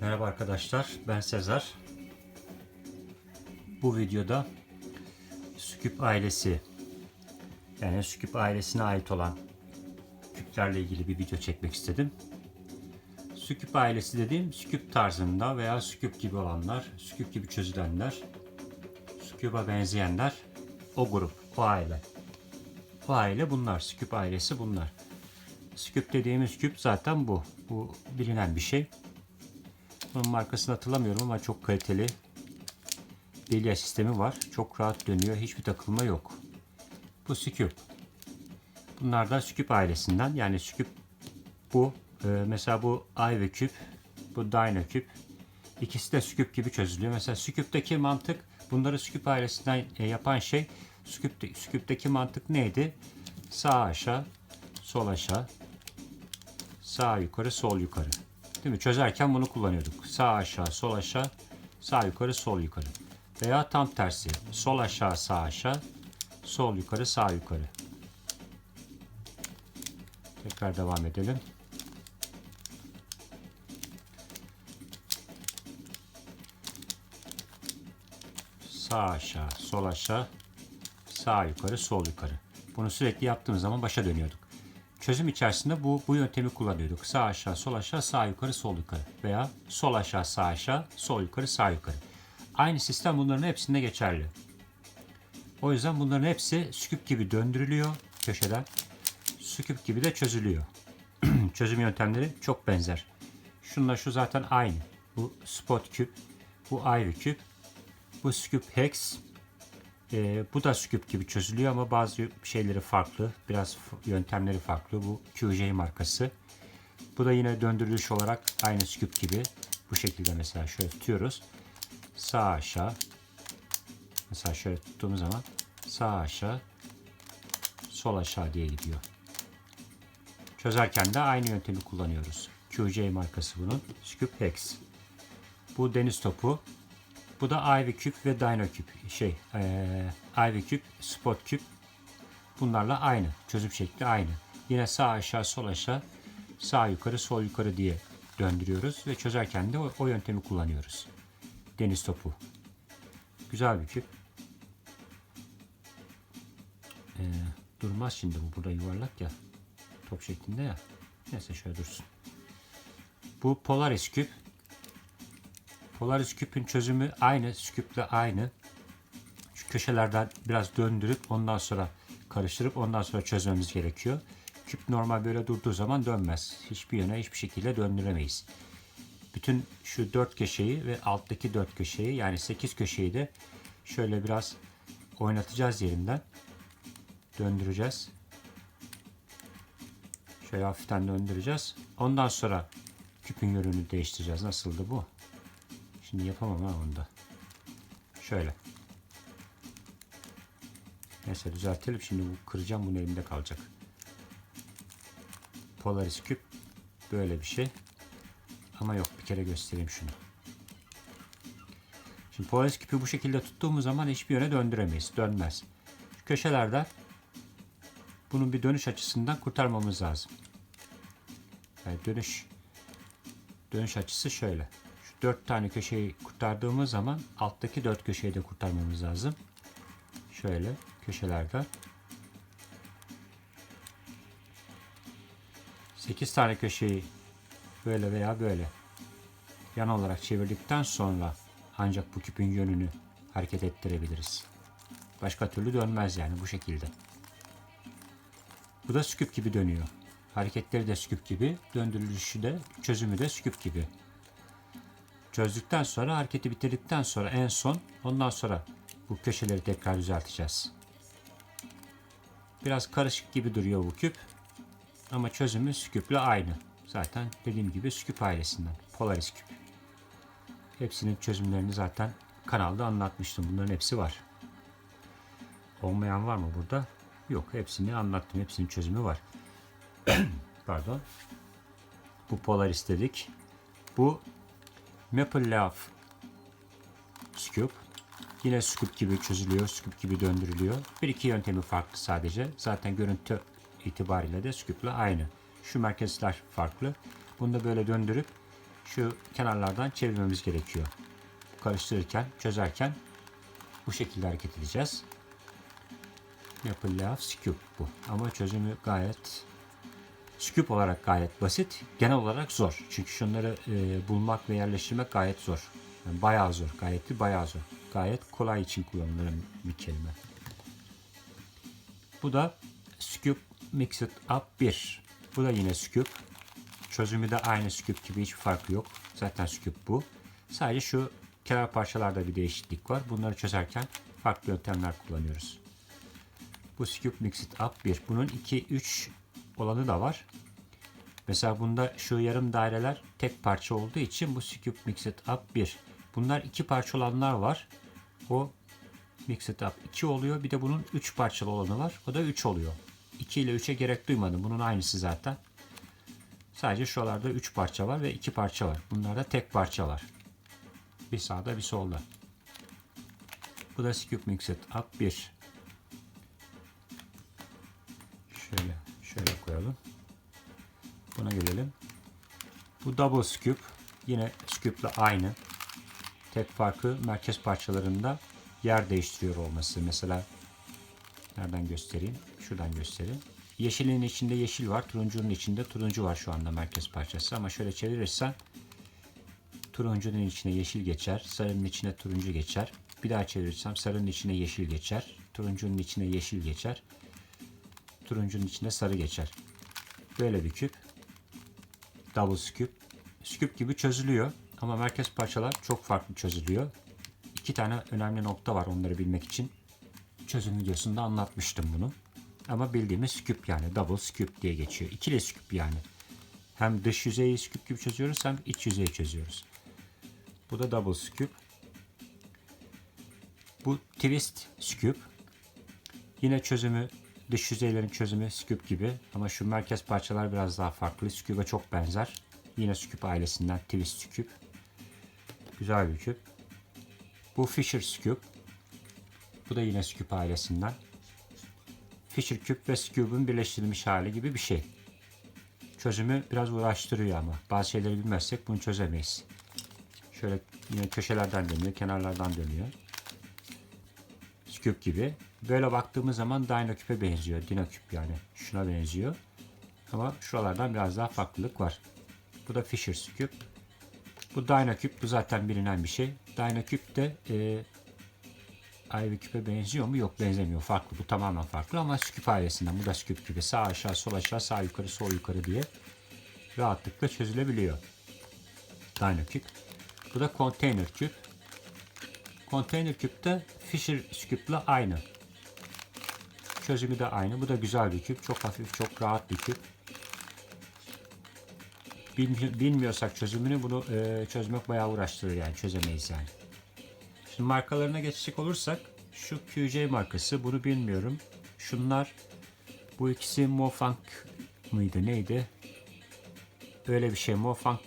Merhaba arkadaşlar, ben Sezar. Bu videoda Süküp ailesi, yani Süküp ailesine ait olan küplerle ilgili bir video çekmek istedim. Süküp ailesi dediğim Süküp tarzında veya Süküp gibi olanlar, Süküp gibi çözülenler, Süküp'a benzeyenler o grup, o aile. O aile bunlar, Süküp ailesi bunlar. Süküp dediğimiz küp zaten bu. Bu bilinen bir şey. Bunun markasını hatırlamıyorum ama çok kaliteli bilye sistemi var. Çok rahat dönüyor. Hiçbir takılma yok. Bu Süküp. Bunlar da Süküp ailesinden. Yani Süküp bu. Ee, mesela bu Ivy küp. Bu Dyna küp. İkisi de Süküp gibi çözülüyor. Mesela Süküp'teki mantık bunları Süküp ailesinden e, yapan şey Süküp'te, Süküp'teki mantık neydi? Sağ aşağı, sol aşağı, sağ yukarı, sol yukarı. Değil mi? Çözerken bunu kullanıyorduk. Sağ aşağı, sol aşağı, sağ yukarı, sol yukarı. Veya tam tersi. Sol aşağı, sağ aşağı, sol yukarı, sağ yukarı. Tekrar devam edelim. Sağ aşağı, sol aşağı, sağ yukarı, sol yukarı. Bunu sürekli yaptığımız zaman başa dönüyorduk. Çözüm içerisinde bu, bu yöntemi kullanıyorduk. Sağ aşağı, sol aşağı, sağ yukarı, sol yukarı. Veya sol aşağı, sağ aşağı, sol yukarı, sağ yukarı. Aynı sistem bunların hepsinde geçerli. O yüzden bunların hepsi süküp gibi döndürülüyor köşeden. Süküp gibi de çözülüyor. Çözüm yöntemleri çok benzer. Şunla şu zaten aynı. Bu spot küp, bu ivy küp, bu scoop hex, ee, bu da scoop gibi çözülüyor ama bazı şeyleri farklı. Biraz yöntemleri farklı. Bu QJ markası. Bu da yine döndürülüş olarak aynı scoop gibi. Bu şekilde mesela şöyle tutuyoruz. Sağ aşağı. Mesela şöyle tuttuğumuz zaman sağ aşağı sol aşağı diye gidiyor. Çözerken de aynı yöntemi kullanıyoruz. QJ markası bunun. Scoop Hex. Bu deniz topu. Bu da Ivy küp ve Dino küp. Şey, eee Ivy küp, Spot küp. Bunlarla aynı. Çözüm şekli aynı. Yine sağ aşağı, sol aşağı, sağ yukarı, sol yukarı diye döndürüyoruz ve çözerken de o, o yöntemi kullanıyoruz. Deniz topu. Güzel bir küp. Eee, durmaz şimdi bu burada yuvarlak ya. Top şeklinde ya. Neyse şöyle dursun. Bu Polaris küp. Polaris küpün çözümü aynı, Sküp'le aynı. Şu köşelerden biraz döndürüp ondan sonra karıştırıp ondan sonra çözmemiz gerekiyor. Küp normal böyle durduğu zaman dönmez. Hiçbir yöne hiçbir şekilde döndüremeyiz. Bütün şu dört köşeyi ve alttaki dört köşeyi yani sekiz köşeyi de şöyle biraz oynatacağız yerinden. Döndüreceğiz. Şöyle hafiften döndüreceğiz. Ondan sonra küpün yönünü değiştireceğiz. Nasıldı bu? Şimdi yapamam ha onda. Şöyle. Neyse düzeltelim. Şimdi bu kıracağım. Bunun elimde kalacak. Polaris küp böyle bir şey. Ama yok bir kere göstereyim şunu. Şimdi Polaris küpü bu şekilde tuttuğumuz zaman hiçbir yöne döndüremeyiz. Dönmez. Şu köşelerden bunun bir dönüş açısından kurtarmamız lazım. Yani dönüş dönüş açısı şöyle. Şu dört tane köşeyi kurtardığımız zaman alttaki dört köşeyi de kurtarmamız lazım. Şöyle köşelerden. 8 tane köşeyi böyle veya böyle yan olarak çevirdikten sonra ancak bu küpün yönünü hareket ettirebiliriz. Başka türlü dönmez yani bu şekilde. Bu da sküp gibi dönüyor. Hareketleri de sküp gibi, döndürülüşü de, çözümü de sküp gibi. Çözdükten sonra, hareketi bitirdikten sonra en son, ondan sonra bu köşeleri tekrar düzelteceğiz. Biraz karışık gibi duruyor bu küp. Ama çözümü sküple aynı. Zaten dediğim gibi sküp ailesinden. Polaris küp. Hepsinin çözümlerini zaten kanalda anlatmıştım. Bunların hepsi var. Olmayan var mı burada? Yok. Hepsini anlattım. Hepsinin çözümü var. Pardon. Bu Polaris dedik. Bu Maple Leaf Scoop. Yine scoop gibi çözülüyor, scoop gibi döndürülüyor. Bir iki yöntemi farklı sadece. Zaten görüntü itibariyle de scoop'la aynı. Şu merkezler farklı. Bunu da böyle döndürüp şu kenarlardan çevirmemiz gerekiyor. Karıştırırken, çözerken bu şekilde hareket edeceğiz. Maple Leaf Scoop bu. Ama çözümü gayet Scoop olarak gayet basit. Genel olarak zor. Çünkü şunları e, bulmak ve yerleştirmek gayet zor. Yani bayağı zor. Gayet değil bayağı zor. Gayet kolay için kullanılan bir kelime. Bu da Scoop Mixed Up 1. Bu da yine Scoop. Çözümü de aynı Scoop gibi hiçbir farkı yok. Zaten Scoop bu. Sadece şu kenar parçalarda bir değişiklik var. Bunları çözerken farklı yöntemler kullanıyoruz. Bu Scoop Mixed Up 1. Bunun 2-3 olanı da var. Mesela bunda şu yarım daireler tek parça olduğu için bu Scoop Mixed Up 1. Bunlar iki parça olanlar var. O Mixed Up 2 oluyor. Bir de bunun 3 parçalı olanı var. O da 3 oluyor. 2 ile 3'e gerek duymadım. Bunun aynısı zaten. Sadece şuralarda 3 parça var ve 2 parça var. Bunlarda tek parça var. Bir sağda bir solda. Bu da Scoop Mixed Up 1. Şöyle. Buna gelelim. Bu double scoop. Yine scoop'la aynı. Tek farkı merkez parçalarında yer değiştiriyor olması. Mesela nereden göstereyim? Şuradan göstereyim. Yeşilin içinde yeşil var. Turuncunun içinde turuncu var şu anda merkez parçası. Ama şöyle çevirirsen turuncunun içine yeşil geçer. Sarının içine turuncu geçer. Bir daha çevirirsem sarının içine yeşil geçer. Turuncunun içine yeşil geçer. Turuncunun içine sarı geçer. Böyle bir küp. Double scoop. Scoop gibi çözülüyor. Ama merkez parçalar çok farklı çözülüyor. İki tane önemli nokta var onları bilmek için. Çözüm videosunda anlatmıştım bunu. Ama bildiğimiz scoop yani double scoop diye geçiyor. İkili scoop yani. Hem dış yüzeyi scoop gibi çözüyoruz hem iç yüzeyi çözüyoruz. Bu da double scoop. Bu twist scoop. Yine çözümü dış yüzeylerin çözümü scoop gibi ama şu merkez parçalar biraz daha farklı. Scoop'a çok benzer. Yine scoop ailesinden twist scoop. Güzel bir küp. Bu Fisher scoop. Bu da yine scoop ailesinden. Fisher küp ve scoop'un birleştirilmiş hali gibi bir şey. Çözümü biraz uğraştırıyor ama. Bazı şeyleri bilmezsek bunu çözemeyiz. Şöyle yine köşelerden dönüyor, kenarlardan dönüyor. Scoop gibi. Böyle baktığımız zaman Dynacüp'e benziyor. Dinacüp yani. Şuna benziyor. Ama şuralardan biraz daha farklılık var. Bu da Fisher Scoop. Bu Dynacüp. Bu zaten bilinen bir şey. Dynacüp de e, Ivy küpe benziyor mu? Yok benzemiyor. Farklı. Bu tamamen farklı ama Scoop ailesinden. Bu da Scoop gibi. Sağ aşağı, sol aşağı, sağ yukarı, sol yukarı diye rahatlıkla çözülebiliyor. Dynacüp. Bu da Container Küp. Container küp de Fisher küple aynı. Çözümü de aynı. Bu da güzel bir küp. Çok hafif, çok rahat bir küp. Bilmi- Bilmiyorsak çözümünü bunu e, çözmek bayağı uğraştırır yani. Çözemeyiz yani. Şimdi markalarına geçecek olursak şu QJ markası bunu bilmiyorum. Şunlar bu ikisi Mofang mıydı neydi? Öyle bir şey. Mofang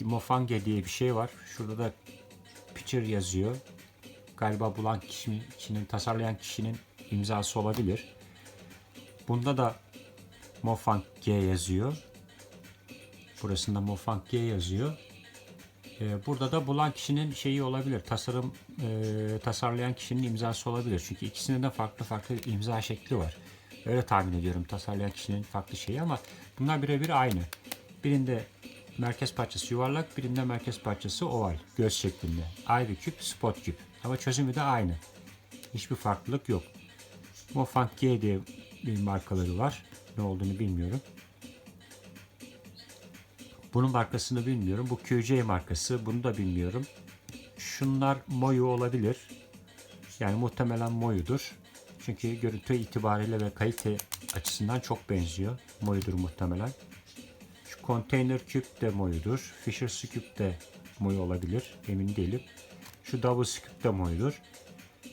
Mofange diye bir şey var. Şurada da Pitcher yazıyor. Galiba bulan kişinin, kişinin, tasarlayan kişinin imzası olabilir. Bunda da Mofang G yazıyor. Burasında Mofang G yazıyor. Ee, burada da bulan kişinin şeyi olabilir. Tasarım e, tasarlayan kişinin imzası olabilir. Çünkü ikisinin de farklı farklı imza şekli var. Öyle tahmin ediyorum tasarlayan kişinin farklı şeyi ama bunlar birebir aynı. Birinde merkez parçası yuvarlak, birinde merkez parçası oval, göz şeklinde. Ivy küp, spot küp. Ama çözümü de aynı. Hiçbir farklılık yok. Mofang G diye bir markaları var. Ne olduğunu bilmiyorum. Bunun markasını bilmiyorum. Bu QJ markası. Bunu da bilmiyorum. Şunlar Moyu olabilir. Yani muhtemelen Moyu'dur. Çünkü görüntü itibariyle ve kalite açısından çok benziyor. Moyu'dur muhtemelen. Şu Container Cube de Moyu'dur. Fisher Scoop de Moyu olabilir. Emin değilim. Şu Double Scoop de Moyu'dur.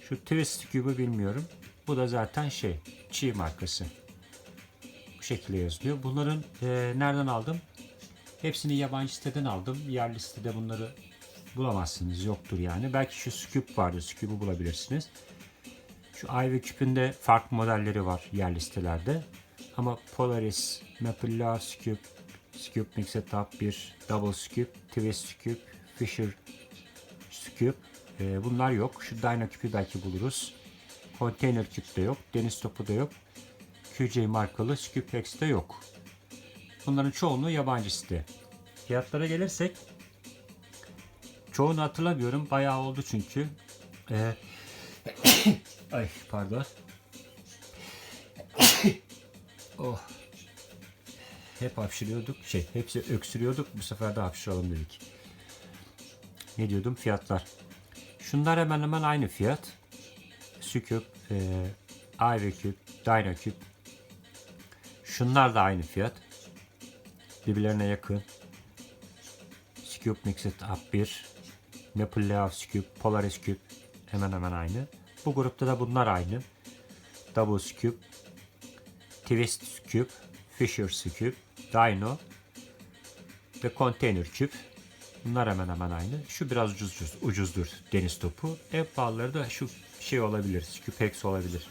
Şu Twist Cube'u bilmiyorum. Bu da zaten şey, Çiğ markası. Bu şekilde yazılıyor. Bunların e, nereden aldım? Hepsini yabancı siteden aldım. Yerli sitede bunları bulamazsınız. Yoktur yani. Belki şu Scoop vardır. Scoop'u bulabilirsiniz. Şu Ivy Cube'ün de farklı modelleri var yerli sitelerde. Ama Polaris, Maple Law Scoop, Scoop Mixed Up 1, Double Scoop, Twist Scoop, Fisher Scoop. Ee, bunlar yok. Şu Dyna Cube'ü belki buluruz. Container Cube de yok. Deniz topu da yok. QJ markalı Scoop X de yok. Bunların çoğunluğu yabancı site. Fiyatlara gelirsek çoğunu hatırlamıyorum. Bayağı oldu çünkü. Ee, ay pardon. oh. Hep hapşırıyorduk. Şey, hepsi öksürüyorduk. Bu sefer de hapşıralım dedik. Ne diyordum? Fiyatlar. Şunlar hemen hemen aynı fiyat. Süküp, e, Ivy Cube, Dyna Cube. Şunlar da aynı fiyat. Birbirlerine yakın. Scoop Mixed Up 1, Maple Leaf Scoop, Polaris Cube hemen hemen aynı. Bu grupta da bunlar aynı. Double Scoop, Twist Scoop, Fisher Scoop, Dino ve Container Cube. Bunlar hemen hemen aynı. Şu biraz ucuz, ucuz, ucuzdur deniz topu. En pahalıları da şu şey olabilir. Scupex olabilir.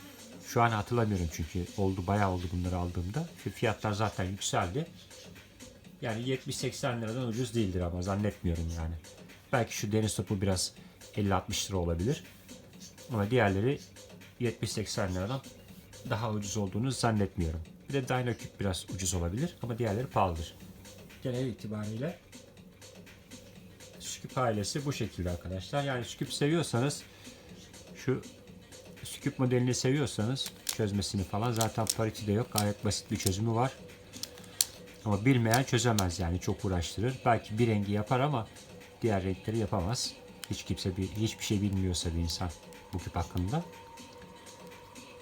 Şu an hatırlamıyorum çünkü oldu bayağı oldu bunları aldığımda. Fiyatlar zaten yükseldi. Yani 70-80 liradan ucuz değildir ama zannetmiyorum yani. Belki şu deniz topu biraz 50-60 lira olabilir. Ama diğerleri 70-80 liradan daha ucuz olduğunu zannetmiyorum. Bir de Dynacube biraz ucuz olabilir ama diğerleri pahalıdır. Genel itibariyle Scoop ailesi bu şekilde arkadaşlar. Yani Scoop seviyorsanız şu Scoop modelini seviyorsanız çözmesini falan zaten Parity'de yok. Gayet basit bir çözümü var. Ama bilmeyen çözemez yani çok uğraştırır. Belki bir rengi yapar ama diğer renkleri yapamaz. Hiç kimse bir, hiçbir şey bilmiyorsa bir insan bu küp hakkında.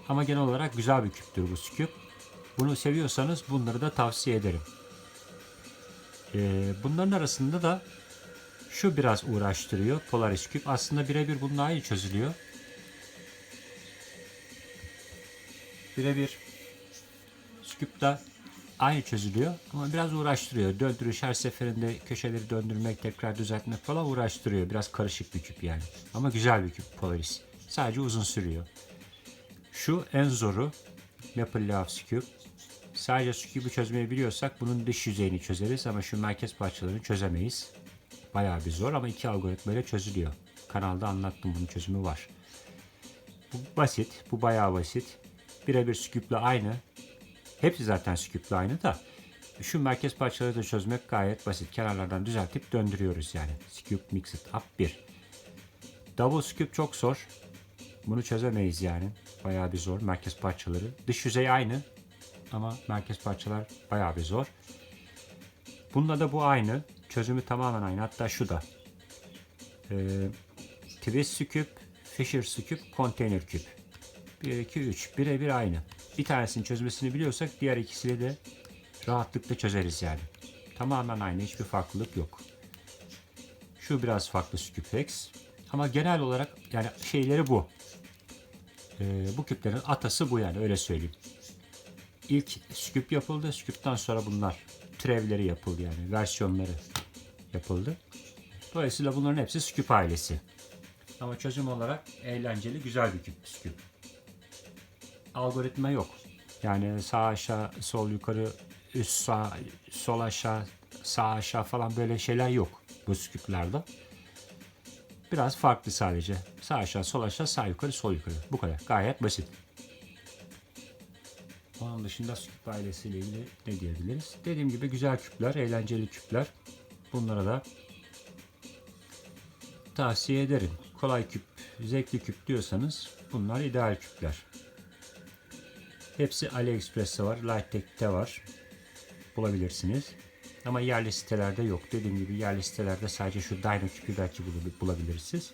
Ama genel olarak güzel bir küptür bu küp. Bunu seviyorsanız bunları da tavsiye ederim. Ee, bunların arasında da şu biraz uğraştırıyor. Polaris küp. Aslında birebir bununla aynı çözülüyor. Birebir Scoop'da aynı çözülüyor ama biraz uğraştırıyor. Döndürüş her seferinde köşeleri döndürmek, tekrar düzeltmek falan uğraştırıyor. Biraz karışık bir küp yani. Ama güzel bir küp Polaris. Sadece uzun sürüyor. Şu en zoru Maple Leaf Scoop. Sadece Scoop'u çözmeyi biliyorsak bunun dış yüzeyini çözeriz ama şu merkez parçalarını çözemeyiz. Bayağı bir zor ama iki algoritmayla çözülüyor. Kanalda anlattım bunun çözümü var. Bu basit. Bu bayağı basit. Birebir Scoop'la aynı. Hepsi zaten Scoop'la aynı da. Şu merkez parçaları da çözmek gayet basit. Kenarlardan düzeltip döndürüyoruz yani. Scoop Mixed Up 1. Double Scoop çok zor. Bunu çözemeyiz yani. Bayağı bir zor. Merkez parçaları. Dış yüzey aynı. Ama merkez parçalar bayağı bir zor. Bunda da bu aynı. Çözümü tamamen aynı. Hatta şu da. Ee, Twist Scoop, Fisher Scoop, Container Cube. 1, 2, 3. Birebir aynı. Bir tanesinin çözmesini biliyorsak diğer ikisini de rahatlıkla çözeriz yani. Tamamen aynı. Hiçbir farklılık yok. Şu biraz farklı Scooplex. Ama genel olarak yani şeyleri bu. Ee, bu küplerin atası bu yani öyle söyleyeyim. İlk Scoop yapıldı. Scoop'tan sonra bunlar türevleri yapıldı yani. Versiyonları yapıldı. Dolayısıyla bunların hepsi Scoop ailesi. Ama çözüm olarak eğlenceli, güzel bir küp Scoop. Algoritma yok. Yani sağ aşağı, sol yukarı, üst sağ, sol aşağı, sağ aşağı falan böyle şeyler yok bu Scoop'larda. Biraz farklı sadece. Sağ aşağı, sol aşağı, sağ yukarı, sol yukarı. Bu kadar. Gayet basit. Onun dışında Scoop ailesiyle ilgili ne diyebiliriz? Dediğim gibi güzel küpler, eğlenceli küpler. Bunlara da tavsiye ederim. Kolay küp, zevkli küp diyorsanız bunlar ideal küpler. Hepsi AliExpress'te var, Lighttek'te var. Bulabilirsiniz. Ama yerli sitelerde yok. Dediğim gibi yerli sitelerde sadece şu Dino küpü belki bul- bulabilirsiniz.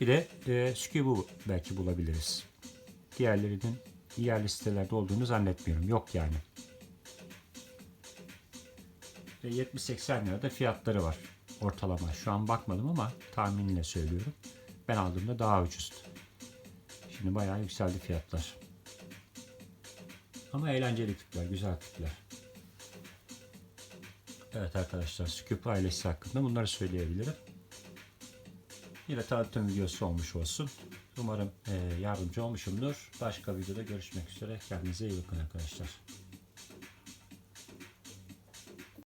Bir de e, Scuba belki bulabiliriz. Diğerlerinin yerli sitelerde olduğunu zannetmiyorum. Yok yani. Ve 70-80 lirada fiyatları var ortalama. Şu an bakmadım ama tahminle söylüyorum. Ben aldığımda daha ucuzdu. Şimdi bayağı yükseldi fiyatlar. Ama eğlenceli küpler, güzel küpler. Evet arkadaşlar, Scoop ailesi hakkında bunları söyleyebilirim. Yine tanıtım videosu olmuş olsun. Umarım e, yardımcı olmuşumdur. Başka videoda görüşmek üzere. Kendinize iyi bakın arkadaşlar.